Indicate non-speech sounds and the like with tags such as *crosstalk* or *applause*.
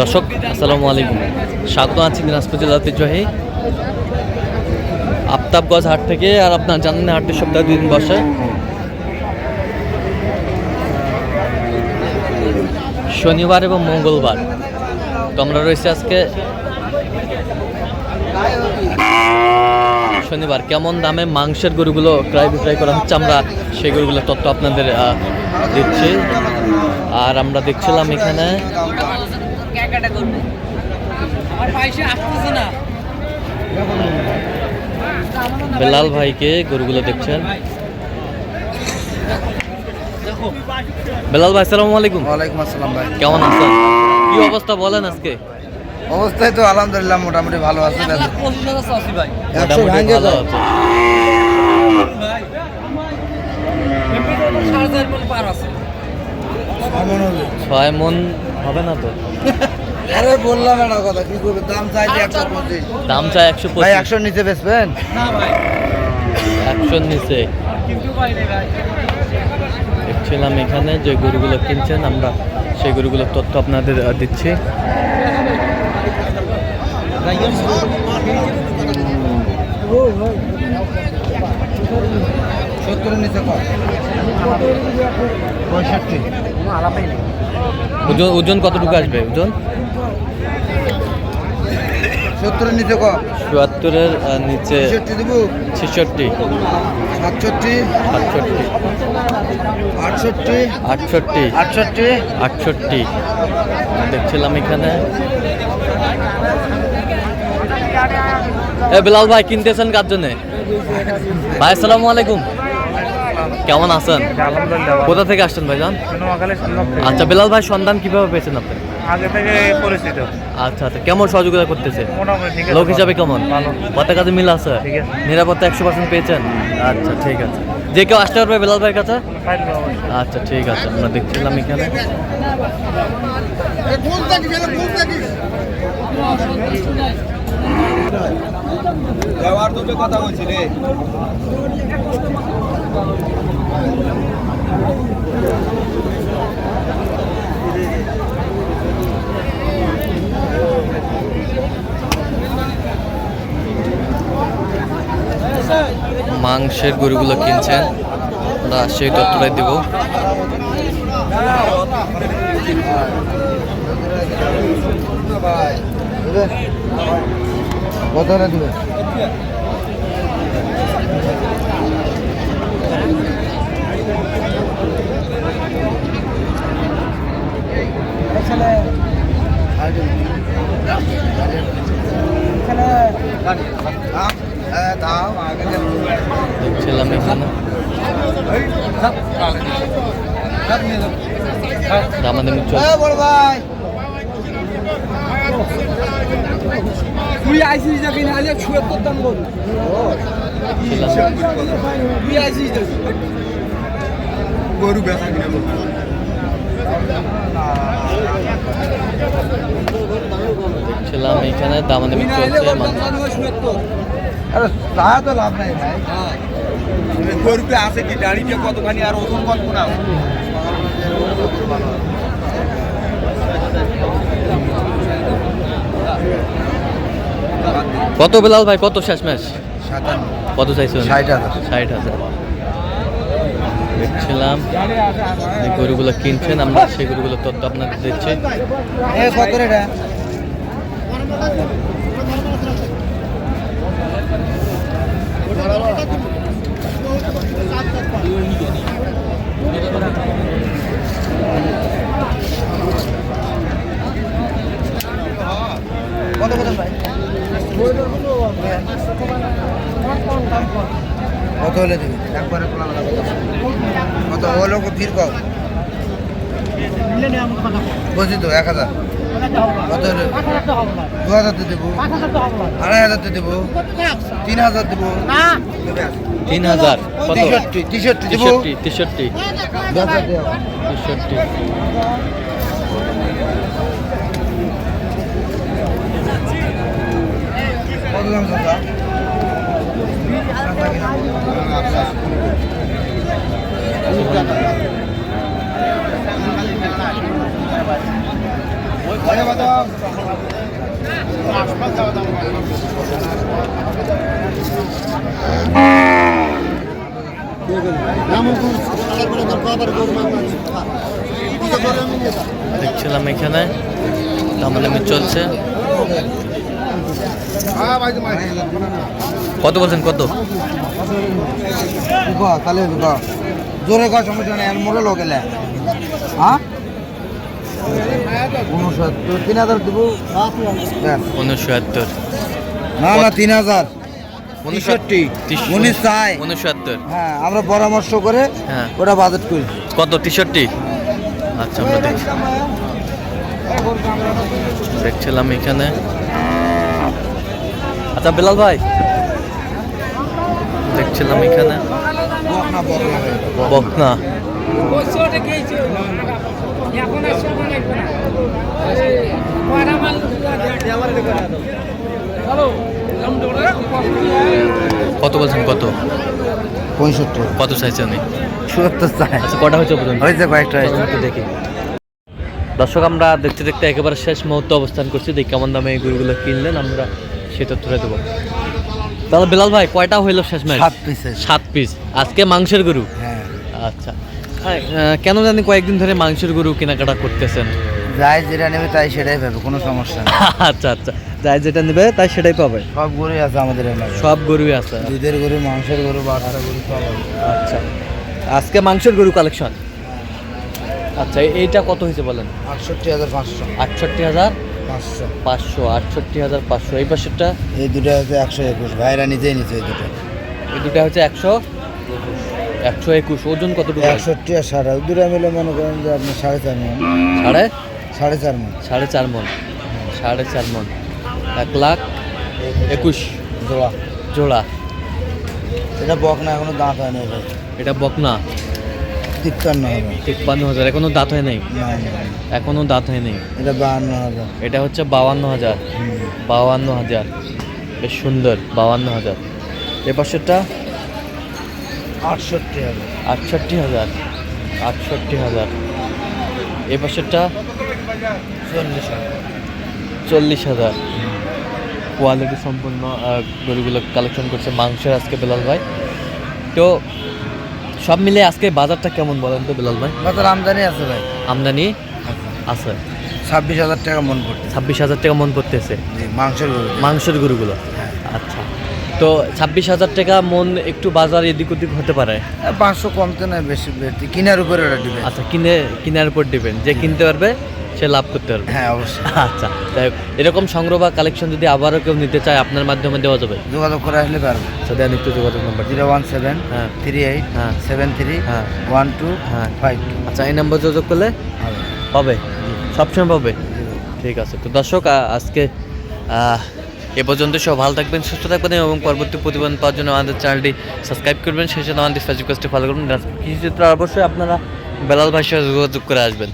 দর্শক, আসসালামু আলাইকুম। স্বাগত আছি দিনাজপুর জেলার ঐতিহ্যবাহী আফতাবগঞ্জ হাট থেকে আর আপনার জানেন না হাটটি সপ্তাহে দুই দিন বসে। শনিবার এবং মঙ্গলবার। তো আমরা রয়েছে আজকে শনিবার। কেমন দামে মাংসের গরুগুলো ক্রয় বিক্রয় করা হচ্ছে আমরা সেই গরুগুলোর তথ্য আপনাদের দিচ্ছি। আর আমরা দেখছিলাম এখানে বেলাল ভাইকে গরুগুলো দেখছেন। বেলাল ভাই সালাম আলাইকুম। ওয়ালাইকুম আসসালাম ভাই। কেমন আছেন? কি অবস্থা বলেন আজকে? অবস্থায় তো আলহামদুলিল্লাহ মোটামুটি ভালো আছে একশো মোটামুটি ভালো। আছে। ছয় মন হবে না তো? আরে বললাম একটা কথা কি করবে? দাম চাইছে একশো পঁচিশ। দাম চাই একশো ভাই পঁচিশ একশো নিচে বেচবেন? একশোর নিচে। দেখছিলাম এখানে যে গরুগুলো কিনছেন আমরা সেই গরুগুলোর তথ্য আপনাদের দিচ্ছি। সত্তরের নিচে কম। পঁয়ষট্টি। ওজন ওজন কতটুকু আসবে? ওজন? সত্তরের নিচে কম। চুয়াত্তরের নিচে ছেষট্টি ছেষট্টি। সাতষট্টি। সাতষট্টি। আটষট্টি। আটষট্টি। আটষট্টি। আটষট্টি। দেখছিলাম এখানে। এ বিলাল ভাই কিনতেছেন কার জন্যে? ভাই আসসালামু আলাইকুম। কেমন আছেন? কোথা থেকে আসছেন ভাইজান? আচ্ছা বেলাল ভাই সন্ধান কীভাবে পেয়েছেন আপনি? আগে থেকে পরিচিত। আচ্ছা আচ্ছা কেমন সহযোগিতা করতেছে? মোটামুটি ঠিক আছে। লোক হিসাবে কেমন? পথে কাজে মিল আছে? নিরাপত্তা একশো পার্সেন্ট পেয়েছেন? আচ্ছা ঠিক আছে। যে কেউ আসতে পারবে বিলাল ভাইয়ের কাছে? আচ্ছা ঠিক আছে আমরা দেখছিলাম এখানে। কথা বলছি রে। মাংসের গরুগুলো কিনছেন আমরা সেই তথ্যটাই দেবো। কত হলে দেবে দাও আগে দেখছিলাম এখানে দামাদামি ভাই তুই আইসিস নাকি না ছুঁয়ে করতাম বল। তুই আইসিস নাকি গরু বেচা কিনা ছিলাম এখানে দামাদামি চলছে আরে তা তো লাভ নাই ভাই গরুতে আছে কি? দাঁড়িয়ে কতখানি আর ওজন কত না? কত বিলাল ভাই? কত শেষ ম্যাচ? কত চাইছেন? ষাট হাজার। ষাট হাজার। দেখছিলাম যে গরুগুলো কিনছেন আমরা সেই গরুগুলো তথ্য আপনাদের দিচ্ছি। কত কত কত ভাই কত? হলে দিবি একবারে কত হলো ফির কম বলছি তো এক হাজার। দু হাজার দেবো। আড়াই হাজার দেবো। তিন হাজার দেবো। তিন হাজার তেষট্টি তেষট্টি দেবো। তেষট্টি তেষট্টি। তেষট্টি। কত দাম দেখছিলাম এখানে দামাদামি চলছে। কত বলছেন, কত? তাহলে জোরে কয় সমস্যা নেই মোড়ে লোক এলে। হ্যাঁ? উনসত্তর তিন হাজার দেবো? দেন। উনসত্তর না না তিন হাজার। তেষট্টি। উনিশ চাই। উনসত্তর হ্যাঁ আমরা পরামর্শ করে হ্যাঁ। ওটা বাজেট করি। কত টিশার্টটি আচ্ছা আমরা দেখছি দেখছিলাম এখানে। আচ্ছা বেলাল ভাই। দেখছিলাম এখানে। বকনা। কত বলছেন কত? পঁয়ষট্টি। কত চাইছেন উনি? চুয়াত্তর চাই। আচ্ছা কটা হয়েছে পর্যন্ত? হয়েছে কয়েকটা একটু দেখি। দর্শক আমরা দেখতে দেখতে একেবারে শেষ মুহূর্তে অবস্থান করছি। দেখি কেমন দামে এই গরুগুলো কিনলেন আমরা সেটা তুলে দেবো। তাহলে বেলাল ভাই কয়টা হইল শেষ ম্যাচ? সাত পিসের। সাত পিস। আজকে মাংসের গরু? হ্যাঁ। আচ্ছা। কেন জানি কয়েকদিন ধরে মাংসের গরু কেনাকাটা করতেছেন? যাই যেটা নেবে তাই সেটাই পাবে কোনো সমস্যা নেই। *laughs* আচ্ছা আচ্ছা। যাই যেটা নেবে তাই সেটাই পাবে? সব গরুই আছে আমাদের এলাকায়। সব গরুই আছে। দুধের গরু মাংসের গরু বাচ্চা গরু সব আচ্ছা। আজকে মাংসের গরু কালেকশন আচ্ছা এইটা কত হয়েছে বলেন? আটষট্টি হাজার পাঁচশো। আটষট্টি হাজার? পাঁচশো। পাঁচশো আটষট্টি হাজার পাঁচশো। এই পাশেরটা? এই দুটো হচ্ছে একশো একুশ। ভাইরা নিজেই নিচ্ছে এই দুটো। এই দুটা হচ্ছে একশো? একশো একুশ ওজন কতটুকু? একষট্টি আর আর দুটো মিলে মনে করেন যে আপনি সাড়ে চার মন। সাড়ে? সাড়ে চার মন। সাড়ে চার মন। সাড়ে চার মন। এক লাখ একুশ। জোড়া। জোড়া। এটা বক না এখনও দাঁত হয়নি ভাই। এটা বকনা তিপ্পান্ন হবে। তিপ্পান্ন হাজার। এখনও দাঁত হয় নাই? না না, না। এখনও দাঁত হয় নাই? এটা বাহান্ন হাজার। এটা হচ্ছে বাউান্ন হাজার। বাউান্ন হাজার। বেশ সুন্দর বাউান্ন হাজার। এ পাশেরটা? আটষট্টি হাজার। আটষট্টি হাজার। আটষট্টি হাজার। এ পাশেরটা চল্লিশ হাজার। চল্লিশ হাজার। কোয়ালিটি সম্পূর্ণ গরুগুলো কালেকশন করছে মাংসের আজকে বেলাল ভাই। তো সব মিলে আজকে বাজারটা কেমন বলেন তো বেলাল ভাই? বাজার আমদানি আছে ভাই। আমদানি আছে। ছাব্বিশ হাজার টাকা মন পড়তে ছাব্বিশ হাজার টাকা মন পড়তেছে। মাংসের মাংসের গরুগুলো। আচ্ছা। তো ছাব্বিশ হাজার টাকা মন একটু বাজার এদিক ওদিক হতে পারে? পাঁচশো কমতে না বেশি বেশি। কিনার উপরে আচ্ছা কিনে কিনার উপর ডিপেন্ড যে কিনতে পারবে সে লাভ করতে পারবে। হ্যাঁ অবশ্যই। আচ্ছা তাই এরকম সংগ্রহ বা কালেকশন যদি আবারও কেউ নিতে চায় আপনার মাধ্যমে দেওয়া যাবে? যোগাযোগ করে আসলে পারবে। আচ্ছা দেন একটু যোগাযোগ নম্বর জিরো ওয়ান সেভেন হ্যাঁ। থ্রি এইট হ্যাঁ। সেভেন থ্রি হ্যাঁ। ওয়ান টু হ্যাঁ। ফাইভ। টু আচ্ছা এই নাম্বার যোগাযোগ করলে? হবে। পাবে সবসময় পাবে ঠিক আছে তো দর্শক আজকে এ পর্যন্ত সব ভালো থাকবেন, সুস্থ থাকবেন এবং পরবর্তী প্রতিবেদন পাওয়ার জন্য আমাদের চ্যানেলটি সাবস্ক্রাইব করবেন, সেই জন্য আমাদের ফেসবুক পেজটি ফলো করবেন। কিছু অবশ্যই আপনারা বেলাল ভাইয়ের সাথে যোগাযোগ করে আসবেন।